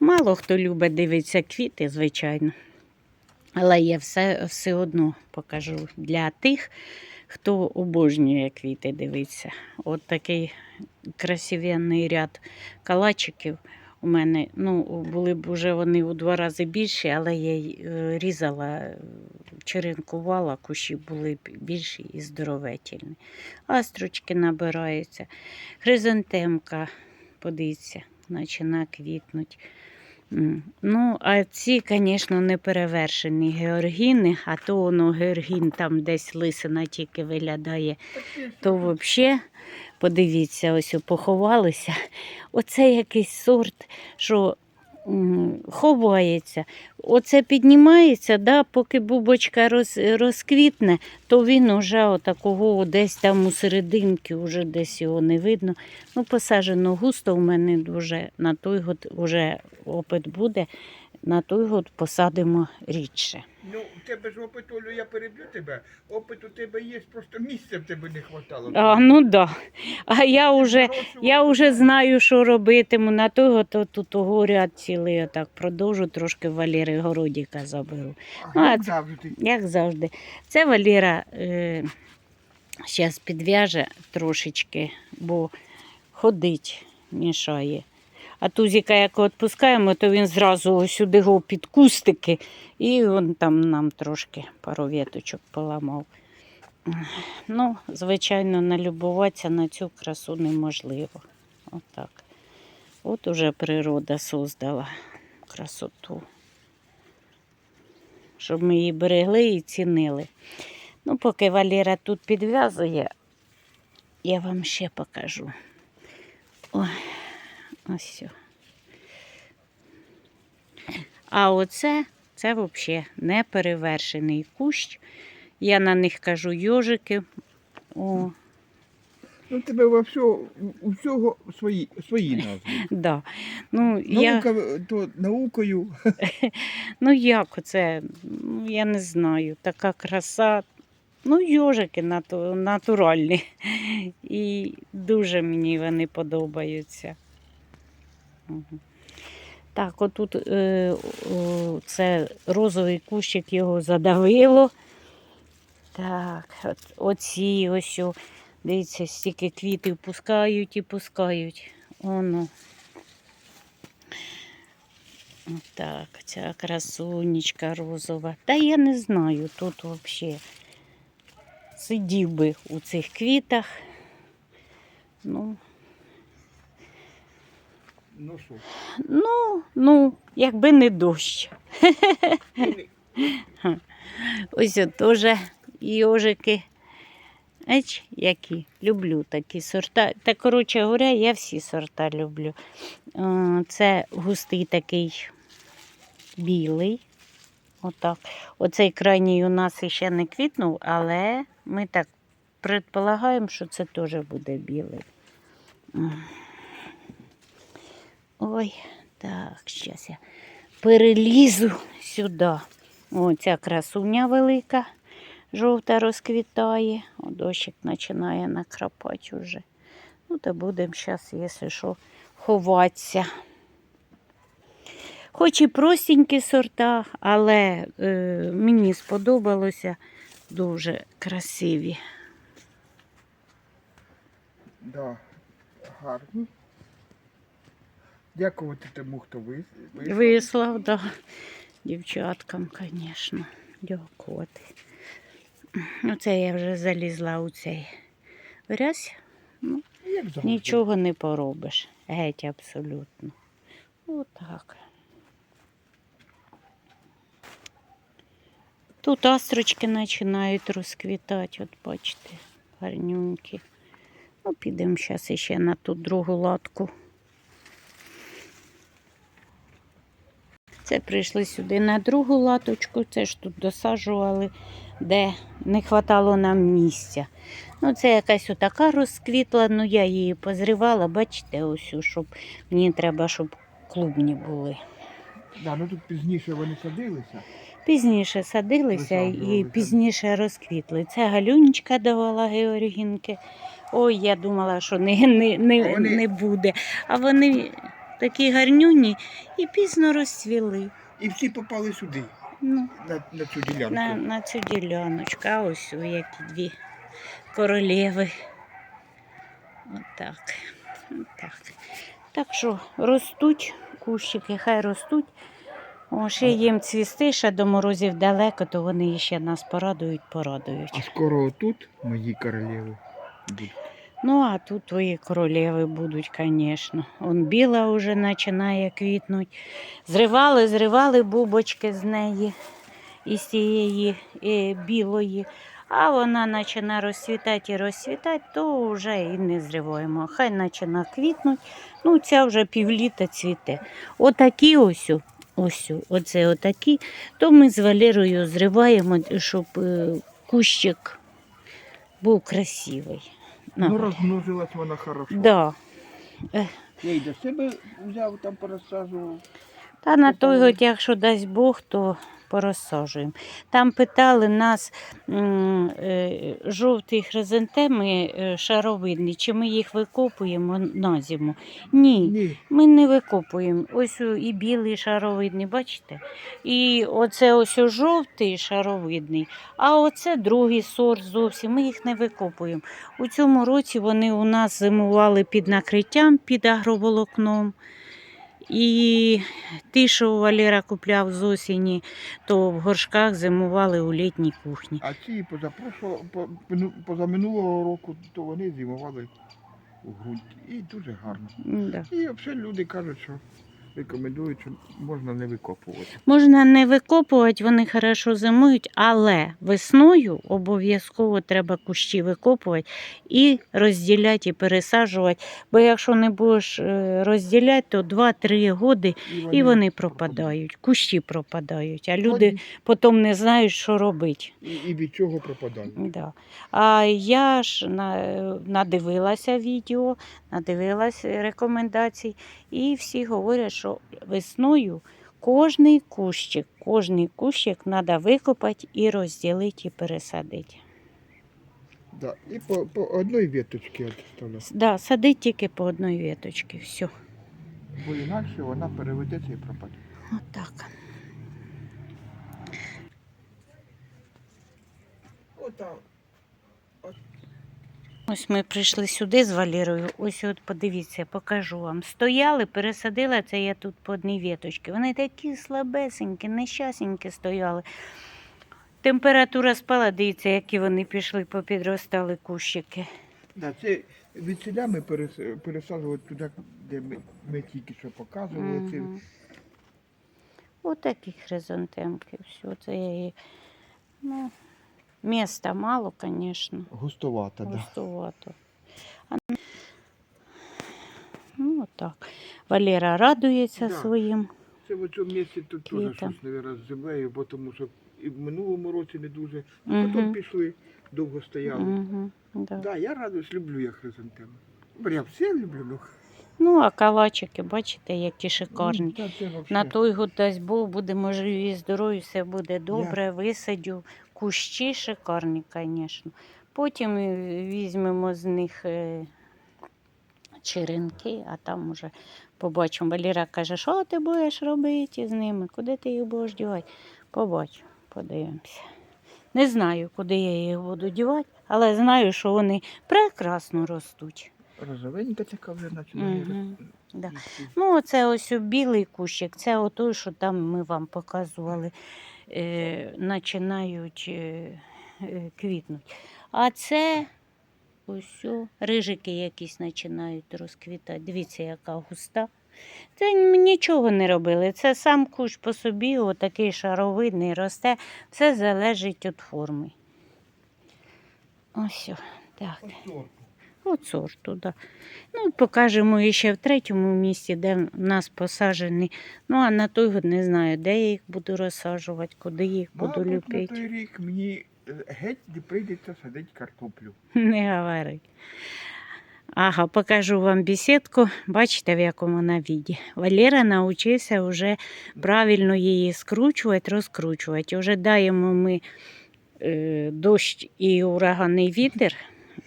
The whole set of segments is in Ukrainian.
Мало хто любить дивитися квіти, звичайно. Але я все, все одно покажу для тих, хто обожнює квіти дивитися. От такий красивенний ряд калачиків у мене. Ну, були б вже вони у два рази більші, але я е, різала, е, черенкувала, кущі були б більші і здоровительні. Астрочки набираються. Хризантемка, подивіться, починає квітнуть. Ну, а ці, звісно, не перевершені георгіни, а то воно георгін там десь лисина тільки виглядає, то взагалі, подивіться, ось поховалися. Оце якийсь сорт, що ховається. Оце піднімається, да, поки бубочка роз, розквітне, то він уже отакого десь там у серединці, уже десь його не видно. Ну, посаджено густо в мене дуже на той год вже опит буде, на той год посадимо рідше. Ну, у тебе ж опит, Олю, я переб'ю тебе. Опит у тебе є, просто місця в тебе не хватало. А, ну да. А я вже, я вже знаю, що робитиму. На той год тут ряд цілий отак продовжу, трошки Валери Городіка заберу. А, А, як це- завжди. Як завжди. Це Валера е, зараз підв'яже трошечки, бо ходить, мішає. А тузіка, як відпускаємо, то він зразу сюди його під кустики, і він там нам трошки пару віточок поламав. Ну, звичайно, налюбуватися на цю красу неможливо. Отак. От уже природа создала красоту щоб ми її берегли і цінили. Ну, поки Валера тут підв'язує, я вам ще покажу. Ой, ось. сьо. А оце, це взагалі неперевершений кущ. Я на них кажу йожики. О, Ну, тебе во всього, у всього свої, свої назви. да. ну, я... Наука, то наукою. Ну як оце? Ну, я не знаю. Така краса. Ну, йожики нату- натуральні. І дуже мені вони подобаються. Так, отут е, о, це розовий кущик його задавило. Так, от, оці ось, о, дивіться, стільки квітів пускають і пускають. Оно. Так, ця красунечка розова. Та я не знаю, тут взагалі сидів би у цих квітах. Ну, Ну що? ну, ну, якби не дощ. Ось теж йожики. Еч, які. Люблю такі сорта. Та, коротше говоря, я всі сорта люблю. Е, Це густий такий білий. Отак. Оцей крайній у нас ще не квітнув, але ми так предполагаємо, що це теж буде білий. Ой, так, зараз я перелізу сюди. О, ця красуня велика, жовта розквітає. О, дощик починає накрапати вже. Ну, то будемо зараз, якщо що, ховатися. Хоч і простенькі сорта, але е, мені сподобалося дуже красиві. Да, гарно. Дякувати тому, хто ви. ви- Вислав, да. Дівчаткам, звісно, дякувати. Оце я вже залізла у цей грязь. Ну, нічого не поробиш. Геть абсолютно. Отак. Тут астрочки починають розквітати, от бачите, гарнюнькі. Ну, підемо зараз ще на ту другу латку. Це прийшли сюди на другу латочку, це ж тут досаджували, де не хватало нам місця. Ну, це якась отака розквітла, ну я її позривала, бачите, ось, щоб мені треба, щоб клубні були. Да, ну тут пізніше вони садилися. Пізніше садилися і пізніше розквітли. Це галюнечка давала Георгінки. Ой, я думала, що не, не, не, не буде. А вони такі гарнюні і пізно розцвіли. І всі попали сюди, Ну, на, на цю ділянку. на, на цю діляночку. А ось о, які дві королеви. Отак. Отак. Так що ростуть кущики, хай ростуть. О, ще їм цвісти, ще до морозів далеко, то вони ще нас порадують, порадують. А скоро тут мої королеви будуть. Ну, а тут твої королеви будуть, звісно. Он біла вже починає квітнути. Зривали, зривали бубочки з неї, із цієї білої. А вона починає розцвітати і розцвітати, то вже і не зриваємо. Хай починає квітнути. Ну, ця вже півліта цвіте. Отакі ось, ось, оце отакі, то ми з Валерою зриваємо, щоб е, кущик був красивий. Ну, На. розмножилась вона хорошо. Да. Я й до себе взяв, там порозсаджував. Та на той год, якщо дасть Бог, то порозсаджуємо. Там питали нас е, жовті хризантеми е, шаровидні, чи ми їх викопуємо на зиму. Ні, Ні. ми не викопуємо. Ось і білий шаровидний, бачите? І оце ось жовтий шаровидний, а оце другий сорт зовсім. Ми їх не викопуємо. У цьому році вони у нас зимували під накриттям, під агроволокном. І ті, що Валера купляв з осені, то в горшках зимували у літній кухні. А ті позапрошлого, по- позаминулого року, то вони зимували у ґрунті. І дуже гарно. Да. І взагалі люди кажуть, що рекомендують, що можна не викопувати. Можна не викопувати, вони хорошо зимують, але весною обов'язково треба кущі викопувати і розділяти, і пересаджувати. Бо якщо не будеш е, розділяти, то 2-3 роки і вони пропадають, кущі пропадають, а люди потім не знають, що робити. І, і від чого пропадають. Да. А я ж надивилася відео, надивилася рекомендацій, і всі говорять, що весною кожний кущик, кожний кущик треба викопати і розділити, і пересадити. Да. І по, по одній веточці відставляти. Да, садить тільки по одній веточці. Все. Бо інакше вона переведеться і пропаде. Отак. Отак. Ось ми прийшли сюди з Валерою. Ось от подивіться, покажу вам. Стояли, пересадила це я тут по одній віточці. Вони такі слабесенькі, нещасенькі стояли. Температура спала, дивіться, які вони пішли, попідростали кущики. Да, це від селя ми перес- пересаджували туди, де ми, ми тільки що показували. Це Мгм. Отакі хризантемки. Все, це я її. Ну, міста мало, звісно. густовата, да. Густовато. Ну, отак. Валера радується Да. своїм. Це в цьому місці тут теж щось, мабуть, з землею, бо тому що і в минулому році не дуже. А Мгм. потім пішли, довго стояли. Угу, да. Да, я радуюсь, люблю я хризантеми. Бо Я все люблю. Ну, Ну, а калачики, бачите, які шикарні. Та це вообще. На той год дасть Бог, будемо живі і здорові, все буде добре, висадю. Кущі шикарні, звісно. Потім е, візьмемо з них е, черенки, а там уже побачимо. Валіра каже, що ти будеш робити з ними? Куди ти їх будеш дівати? Побачимо, подивимося. Не знаю, куди я їх буду дівати, але знаю, що вони прекрасно ростуть. Розовенька така вже починає. Да. Ну, оце ось білий кущик, це отой, що там ми вам показували, починають е, е, квітнути. А це ось рижики якісь починають розквітати. Дивіться, яка густа. Це нічого не робили. Це сам кущ по собі, отакий шаровидний росте. Все залежить від форми. Ось, так. От сорту. Да. Ну, покажемо ще в третьому місці, де в нас посаджені. Ну, а на той год не знаю, де я їх буду розсаджувати, куди їх буду Мабуть, на той рік мені е, геть не прийдеться садити картоплю. Не говори. Ага, покажу вам бесідку. Бачите, в якому вона віді. Валера навчився вже правильно її скручувати, розкручувати. Уже даємо ми е, дощ і ураганний вітер,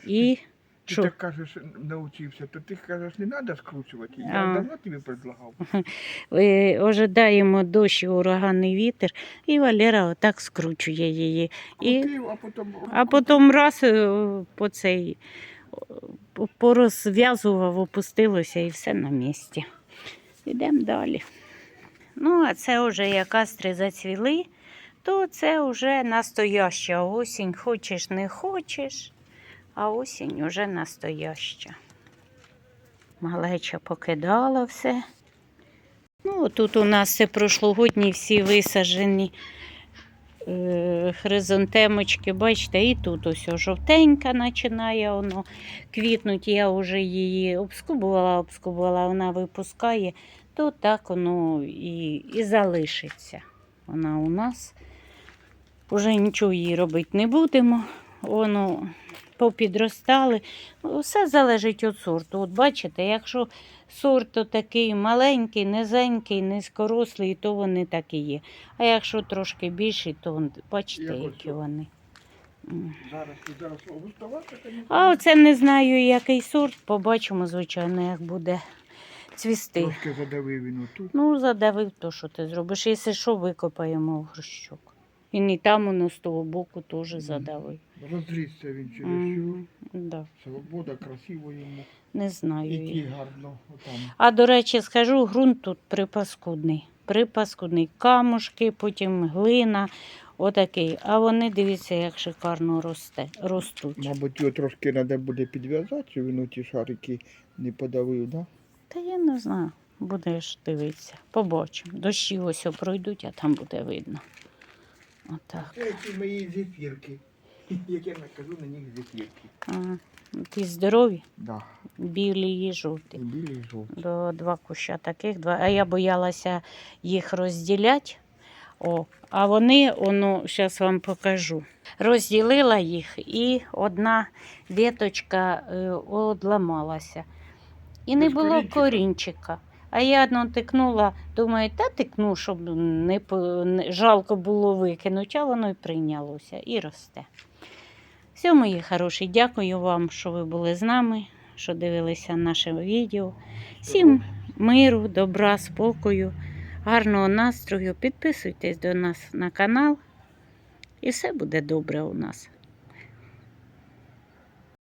і Ти так кажеш, навчився, то ти кажеш, не треба скручувати. Я А. давно тобі предлагав. Е, Ожидаємо дощ і ураганний вітер, і Валера отак скручує її. І, Крутив, а потім... а потім раз е, по цей порозв'язував, опустилося і все на місці. Йдемо далі. Ну, а це вже як астри зацвіли, то це вже настояща осінь. Хочеш, не хочеш, а осінь вже настояща. Малеча покидала все. Ну, тут у нас все прошлогодні всі висаджені е, хризантемочки. Бачите, і тут ось жовтенька починає воно квітнути. Я вже її обскубувала, обскубувала, вона випускає, то так воно і, і залишиться. Вона у нас. Уже нічого їй робити не будемо. Воно попідростали. Ну, Все залежить від сорту. От бачите, якщо сорт такий маленький, низенький, низькорослий, то вони так і є. А якщо трошки більший, то бачите, Як які вони. Зараз зараз. А оце не знаю, який сорт. Побачимо, звичайно, як буде цвісти. Трошки задавив він отут. Ну, задавив то, що ти зробиш. Якщо що, викопаємо в горщок. Він і там воно з того боку теж задавив. Розрісся він через Мгм, Да. Свобода, красиво йому. Не знаю. І ті я. гарно. Отам. А до речі, скажу, ґрунт тут припаскудний. Припаскудний. Камушки, потім глина, отакий. А вони, дивіться, як шикарно росте, ростуть. Мабуть, його трошки треба буде підв'язати, щоб він ті шарики не подавив, да? Та я не знаю. Будеш дивитися. Побачимо. Дощі ось пройдуть, а там буде видно. Отак. Це ці мої зефірки. Як я накажу на них зефірки. А, ті здорові, Да. білі і жовті. білі і жовті. До два куща таких, два. А я боялася їх розділяти. О, а вони, воно, зараз вам покажу. Розділила їх, і одна віточка е, одламалася. І не було корінчика? А я одну тикнула, думаю, та тикну, щоб не, жалко було викинути, а воно й прийнялося і росте. Все, мої хороші, дякую вам, що ви були з нами, що дивилися наше відео. Всім миру, добра, спокою, гарного настрою. Підписуйтесь до нас на канал. І все буде добре у нас.